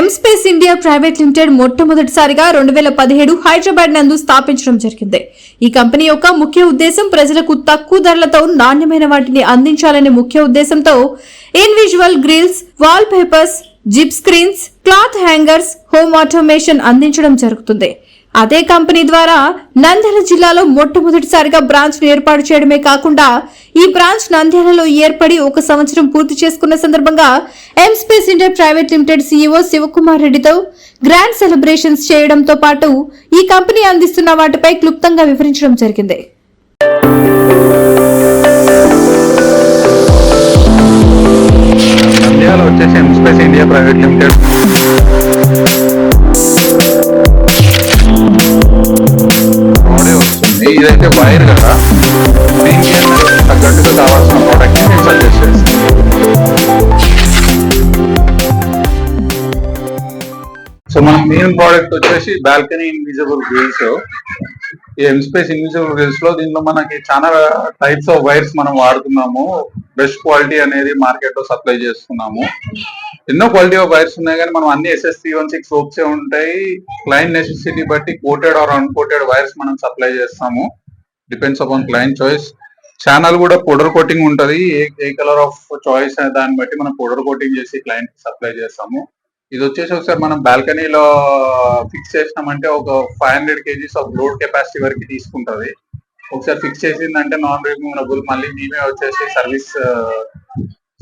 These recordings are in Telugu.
ఎంస్పేస్ ఇండియా ప్రైవేట్ లిమిటెడ్ మొట్టమొదటిసారిగా రెండు వేల పదిహేడు హైదరాబాద్ నందు స్థాపించడం జరిగింది. ఈ కంపెనీ యొక్క ముఖ్య ఉద్దేశం ప్రజలకు తక్కువ ధరలతో నాణ్యమైన వాటిని అందించాలనే ముఖ్య ఉద్దేశంతో invisible grills wall papers zip screens cloth hangers home automation అందించడం జరుగుతుంది. అదే కంపెనీ ద్వారా నంద్యాల జిల్లాలో మొట్టమొదటిసారిగా బ్రాంచ్ ఏర్పాటు చేయడమే కాకుండా ఈ బ్రాంచ్ నంద్యాలలో ఏర్పడి ఒక సంవత్సరం పూర్తి చేసుకున్న సందర్భంగా M space India private limited CEO Shivakumar రెడ్డితో గ్రాండ్ సెలబ్రేషన్స్ చేయడంతో పాటు ఈ కంపెనీ అందిస్తున్న వాటిపై క్లుప్తంగా వివరించడం జరిగింది. వచ్చేసి M space India private limited ఇదైతే వైర్ కదా దీనికి తగ్గట్టుగా కావాల్సిన ప్రోడక్ట్ నేను సజెస్ట్ చేస్తాను సో మన మెయిన్ ప్రోడక్ట్ వచ్చేసి బాల్కనీ ఇన్విజిబుల్ గ్రిల్స్ ఈ ఎంస్పేస్ ఇన్విజిబుల్ గ్రిల్స్లో దీనిలో మనకి చాలా టైప్స్ ఆఫ్ వైర్స్ మనం వాడుతున్నాము. బెస్ట్ క్వాలిటీ అనేది మార్కెట్లో సప్లై చేస్తున్నాము. ఎన్నో క్వాలిటీ ఆఫ్ వైర్స్ ఉన్నాయి కానీ మనం అన్ని ఎస్ఎస్ త్రీ వన్ సిక్స్ సోప్సే ఉంటాయి. క్లయింట్ నెసెసిటీ బట్టి కోటెడ్ ఆర్ అన్కోటెడ్ వైర్స్ మనం సప్లై చేస్తాము. Depends upon client choice channel కూడా పౌడర్ కోటింగ్ ఉంటది. ఏ ఏ కలర్ ఆఫ్ చాయిస్ దాన్ని బట్టి మనం పౌడర్ కోటింగ్ చేసి క్లయింట్ సప్లై చేస్తాము. ఇది వచ్చేసి ఒకసారి మనం బాల్కనీలో ఫిక్స్ చేసినామంటే ఒక five hundred KGs of load capacity వరకు తీసుకుంటుంది. ఒకసారి ఫిక్స్ చేసిందంటే నాన్ రిమూవబుల్ మళ్ళీ మేమే వచ్చేసి సర్వీస్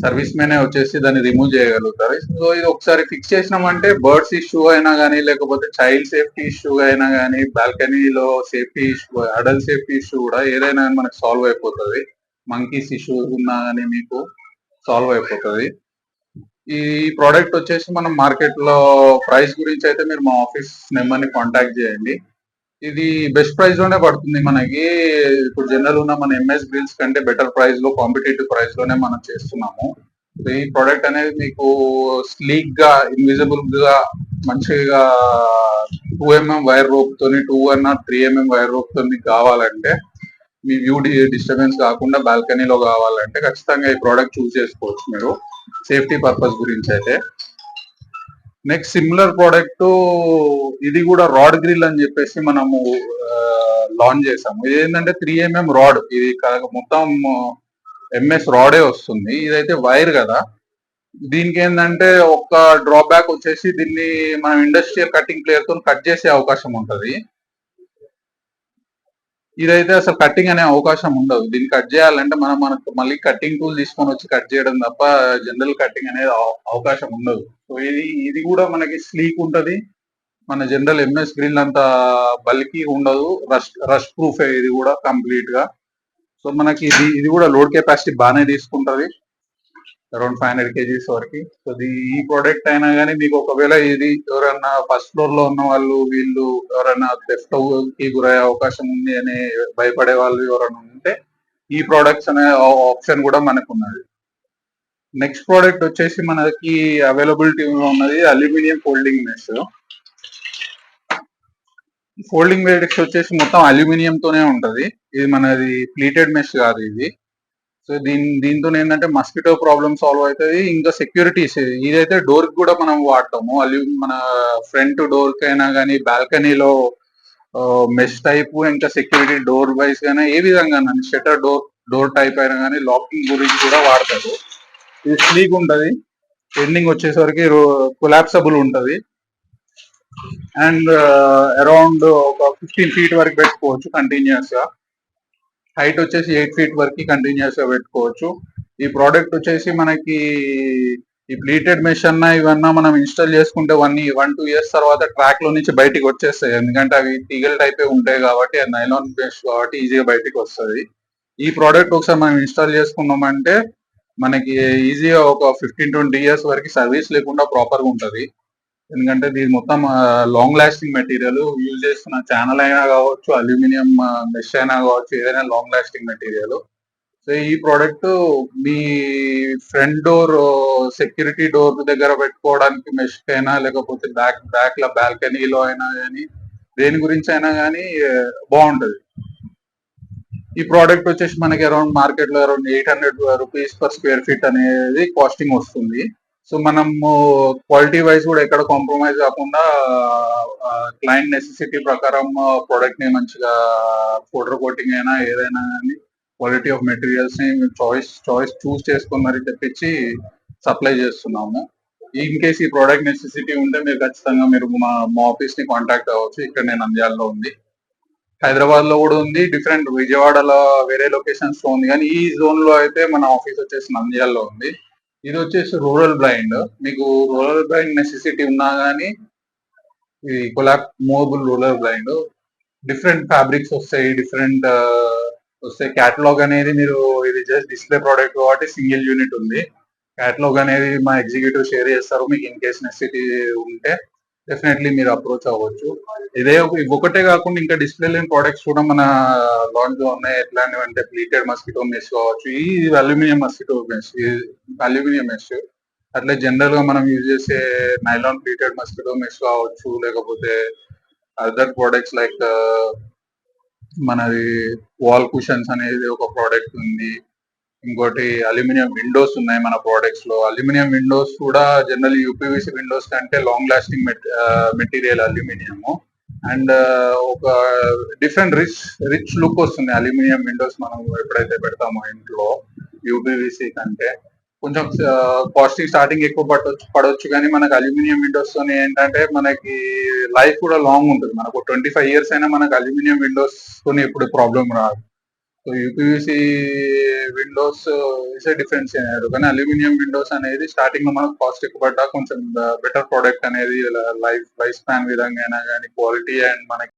సర్వీస్ మేనే వచ్చేసి దాన్ని రిమూవ్ చేయగలుగుతారు. సో ఇది ఒకసారి ఫిక్స్ చేసినామంటే బర్డ్స్ ఇష్యూ అయినా కానీ లేకపోతే చైల్డ్ సేఫ్టీ ఇష్యూ అయినా కానీ బాల్కనీలో safety issue adult safety issue కూడా ఏదైనా కానీ మనకు సాల్వ్ అయిపోతుంది. మంకీస్ ఇష్యూ ఉన్నా కానీ మీకు సాల్వ్ అయిపోతుంది. ఈ ప్రోడక్ట్ వచ్చేసి మనం మార్కెట్లో ప్రైస్ గురించి అయితే మీరు మా ఆఫీస్ నెంబర్ని కాంటాక్ట్ చేయండి. ఇది బెస్ట్ ప్రైస్లోనే పడుతుంది మనకి. ఇప్పుడు జనరల్ ఉన్న మన ఎంఎస్ గ్రిల్స్ కంటే బెటర్ ప్రైస్లో కాంపిటేటివ్ ప్రైస్లోనే మనం చేస్తున్నాము. ఈ ప్రోడక్ట్ అనేది మీకు స్లీక్గా ఇన్విజిబుల్గా మంచిగా టూ ఎంఎం వైర్ రోప్ తోని టూ అన్న త్రీ ఎంఎం వైర్ రోప్ తోని కావాలంటే మీ వ్యూ డిస్టర్బెన్స్ కాకుండా బాల్కనీలో కావాలంటే ఖచ్చితంగా ఈ ప్రోడక్ట్ చూస్ చేసుకోవచ్చు మీరు. సేఫ్టీ పర్పస్ గురించి అయితే నెక్స్ట్ సిమిలర్ ప్రోడక్ట్ ఇది కూడా రాడ్ గ్రిల్ అని చెప్పేసి మనము లాంచ్ చేసాము. ఇది ఏంటంటే త్రీ ఎంఎం రాడ్. ఇది మొత్తం ఎంఎస్ రాడే వస్తుంది. ఇదైతే వైర్ కదా. దీనికి ఏంటంటే ఒక డ్రాబ్యాక్ వచ్చేసి దీన్ని మనం ఇండస్ట్రియల్ కటింగ్ ప్లేయర్తో కట్ చేసే అవకాశం ఉంటుంది. ఇదైతే అసలు కటింగ్ అనే అవకాశం ఉండదు. దీన్ని కట్ చేయాలంటే మనం మనకు మళ్ళీ కటింగ్ టూల్ తీసుకొని వచ్చి కట్ చేయడం తప్ప జనరల్ కటింగ్ అనేది అవకాశం ఉండదు. సో ఇది ఇది కూడా మనకి స్లీక్ ఉంటది. మన జనరల్ ఎంఎస్ గ్రిల్ అంత బల్కీ ఉండదు. రష్ రష్ ప్రూఫ్ ఇది కూడా కంప్లీట్గా. సో మనకి ఇది ఇది కూడా లోడ్ కెపాసిటీ బాగానే తీసుకుంటది. అరౌండ్ ఫైవ్ హండ్రెడ్ కేజీస్ వరకు. సో ఈ ప్రోడక్ట్ అయినా కానీ మీకు ఒకవేళ ఇది ఎవరైనా ఫస్ట్ ఫ్లోర్లో ఉన్న వాళ్ళు వీళ్ళు ఎవరైనా థెఫ్ట్కి గురయ్యే అవకాశం ఉంది అని భయపడే వాళ్ళు ఎవరైనా ఉంటే ఈ ప్రోడక్ట్స్ అనే ఆప్షన్ కూడా మనకు ఉన్నది. నెక్స్ట్ ప్రోడక్ట్ వచ్చేసి మనకి అవైలబిలిటీ ఉన్నది అల్యూమినియం ఫోల్డింగ్ మెస్ ఫోల్డింగ్ మెడిక్స్ వచ్చేసి మొత్తం అల్యూమినియం తోనే ఉంటది. ఇది మనది ప్లీటెడ్ మెష్ కాదు ఇది. సో దీని దీంతో ఏంటంటే మస్కిటో ప్రాబ్లమ్ సాల్వ్ అవుతుంది. ఇంకా సెక్యూరిటీస్ ఇదైతే డోర్ కూడా మనం వాడతాము. అల్యూ మన ఫ్రంట్ డోర్ కైనా కానీ బాల్కనీలో మెష్ టైప్ ఇంకా సెక్యూరిటీ డోర్ వైస్ కానీ ఏ విధంగా షటర్ డోర్ డోర్ టైప్ అయినా కానీ లాకింగ్ గురించి కూడా వాడతారు. ఇది స్లీక్ ఉంటుంది. ఎండింగ్ వచ్చేసరికి కొలాప్సబుల్ ఉంటుంది. అండ్ అరౌండ్ ఒక ఫిఫ్టీన్ ఫీట్ వరకు పెట్టుకోవచ్చు కంటిన్యూస్గా హైట్ వచ్చేసి ఎయిట్ ఫీట్ వరకు కంటిన్యూస్గా పెట్టుకోవచ్చు. ఈ ప్రోడక్ట్ వచ్చేసి మనకి ఈ ప్లీటెడ్ మెష్ అన్న ఇవన్నా మనం ఇన్స్టాల్ చేసుకుంటే వన్ వన్ టూ ఇయర్స్ తర్వాత ట్రాక్లో నుంచి బయటికి వచ్చేస్తాయి. ఎందుకంటే అవి తీగల టైపే ఉంటాయి కాబట్టి నైలాన్ బేస్ కాబట్టి ఈజీగా బయటికి వస్తుంది. ఈ ప్రోడక్ట్ ఒకసారి మనం ఇన్స్టాల్ చేసుకున్నామంటే మనకి ఈజీగా ఒక ఫిఫ్టీన్ ట్వంటీ ఇయర్స్ వరకు సర్వీస్ లేకుండా ప్రాపర్గా ఉంటది. ఎందుకంటే దీని మొత్తం లాంగ్ లాస్టింగ్ మెటీరియల్ యూజ్ చేస్తున్న ఛానల్ అయినా కావచ్చు అల్యూమినియం మెష్ అయినా కావచ్చు ఏదైనా లాంగ్ లాస్టింగ్ మెటీరియల్ సో ఈ ప్రోడక్ట్ మీ ఫ్రంట్ డోర్ సెక్యూరిటీ డోర్ దగ్గర పెట్టుకోవడానికి మెష్ అయినా లేకపోతే బ్యాక్ బ్యాక్లో బాల్కనీలో అయినా కానీ దేని గురించి అయినా కానీ బాగుంటుంది. ఈ ప్రోడక్ట్ వచ్చేసి మనకి అరౌండ్ మార్కెట్లో around eight hundred rupees per square feet అనేది కాస్టింగ్ వస్తుంది. సో మనము క్వాలిటీ వైజ్ కూడా ఎక్కడ కాంప్రమైజ్ కాకుండా క్లయింట్ నెసెసిటీ ప్రకారం ప్రోడక్ట్ని మంచిగా ఫోటో కోటింగ్ అయినా ఏదైనా కానీ క్వాలిటీ ఆఫ్ మెటీరియల్స్ని చాయిస్ చాయిస్ చూస్ చేసుకున్నారని మరి తెప్పించి సప్లై చేస్తున్నాము. ఇన్ కేస్ ఈ ప్రోడక్ట్ నెసెసిటీ ఉంటే మీరు ఖచ్చితంగా మీరు మా మా ఆఫీస్ని కాంటాక్ట్ అవ్వచ్చు ఇక్కడ నేను నంద్యాలలో ఉంది. హైదరాబాద్లో కూడా ఉంది. డిఫరెంట్ విజయవాడలో వేరే లొకేషన్స్లో ఉంది. కానీ ఈ జోన్లో అయితే మన ఆఫీస్ వచ్చేసి నంద్యాలలో ఉంది. ఇది వచ్చేసి రూరల్ బ్లైండ్. మీకు రూరల్ బ్లైండ్ నెసెసిటీ ఉన్నా కానీ ఇది కొలాక్ movable roller blind. Different fabrics వస్తాయి డిఫరెంట్ వస్తాయి. క్యాటలాగ్ అనేది మీరు ఇది జస్ట్ డిస్ప్లే ప్రోడక్ట్ కాబట్టి సింగిల్ యూనిట్ ఉంది. క్యాటలాగ్ అనేది మా ఎగ్జిక్యూటివ్ షేర్ చేస్తారు మీకు ఇన్ కేస్ నెసిటీ ఉంటే. డెఫినెట్లీ మీరు అప్రోచ్ అవ్వచ్చు. ఇదే ఒకటే కాకుండా ఇంకా డిస్ప్లే లేని ప్రోడక్ట్స్ కూడా మన లాంచ్లో ఉన్నాయి. ఎట్లాంటివి అంటే ప్లీటెడ్ మస్కిటో మెష్ కావచ్చు. ఈ aluminium mosquito mesh aluminium mesh అట్లే జనరల్గా మనం యూజ్ చేసే నైలాన్ ప్లీటెడ్ మస్కిటో మెష్ కావచ్చు. లేకపోతే అదర్ ప్రోడక్ట్స్ లైక్ మనది వాల్ కుషన్స్ అనేది ఒక ప్రోడక్ట్ ఉంది. ఇంకోటి అల్యూమినియం విండోస్ ఉన్నాయి మన ప్రోడక్ట్స్లో. అల్యూమినియం విండోస్ కూడా జనరల్ యూపీవీసీ విండోస్ కంటే long lasting material aluminium and ఒక డిఫరెంట్ రిచ్ రిచ్ లుక్ వస్తుంది అల్యూమినియం విండోస్ మనం ఎప్పుడైతే పెడతామో ఇంట్లో యూపీవీసీ కంటే. కొంచెం కాస్టింగ్ స్టార్టింగ్ ఎక్కువ పట్టొచ్చు పడవచ్చు కానీ మనకి అల్యూమినియం విండోస్ తోని ఏంటంటే మనకి లైఫ్ కూడా లాంగ్ ఉంటుంది. మనకు ట్వంటీ ఫైవ్ ఇయర్స్ అయినా మనకు అల్యూమినియం విండోస్ తోని ఎప్పుడు ప్రాబ్లం రాదు. So UPVC windows is difference కానీ అల్యూమినియం విండోస్ అనేది స్టార్టింగ్లో మనకు కాస్ట్ ఎక్కువ పడ్డా కొంచెం uh, బెటర్ ప్రోడక్ట్ అనేది లైఫ్ లైఫ్ స్పాన్ విధంగా అయినా కానీ క్వాలిటీ అండ్ మనకి